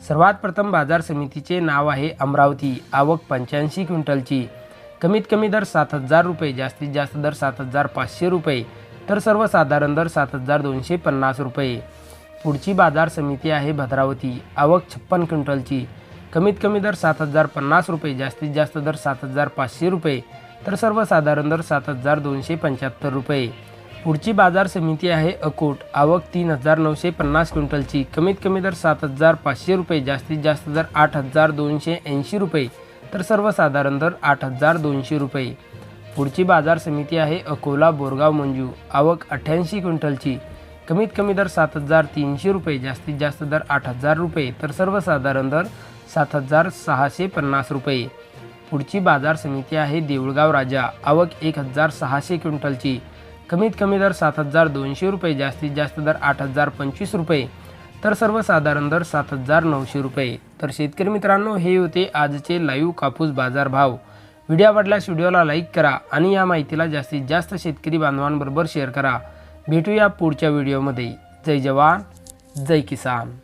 सर्वात प्रथम बाजार समितीचे नाव आहे अमरावती. आवक पंच्याऐंशी क्विंटलची. कमीत कमी दर सात हजार रुपये जास्तीत जास्त दर सात हजार पाचशे रुपये तर सर्वसाधारण दर सात हजार दोनशे पन्नास रुपये. पुढची बाजार समिती आहे भद्रावती. आवक छप्पन क्विंटलची. कमीत कमी दर सात हजार पन्नास रुपये जास्तीत जास्त दर सात हजार पाचशे रुपये तर सर्वसाधारण दर सात हजार दोनशे पंच्याहत्तर रुपये. पुढची बाजार समिती आहे अकोट. आवक तीन हजार नऊशे पन्नास क्विंटलची. कमीत कमी दर सात हजार पाचशे रुपये जास्तीत जास्त दर आठ हजार दोनशे ऐंशी रुपये तर सर्वसाधारण दर आठ हजार दोनशे रुपये. पुढची बाजार समिती आहे अकोला बोरगाव मंजू. आवक अठ्ठ्याऐंशी क्विंटलची. कमीत कमी दर सात हजार तीनशे रुपये जास्तीत जास्त दर आठ हजार रुपये तर सर्वसाधारण दर सात हजार सहाशे पन्नास रुपये. पुढची बाजार समिती आहे देऊळगाव राजा. आवक एक हजार सहाशे क्विंटलची. कमीत कमी दर सात हजार दोनशे रुपये जास्तीत जास्त दर आठ हजार पंचवीस रुपये तर सर्वसाधारण दर सात हजार नऊशे रुपये. तर शेतकरी मित्रांनो हे होते आजचे लाईव्ह कापूस बाजार भाव. व्हिडिओ आवडल्यास व्हिडिओला लाईक करा आणि या माहितीला जास्तीत जास्त शेतकरी बांधवांबरोबर शेअर करा. भेटूया पुढच्या व्हिडिओमध्ये. जय जवान जय किसान.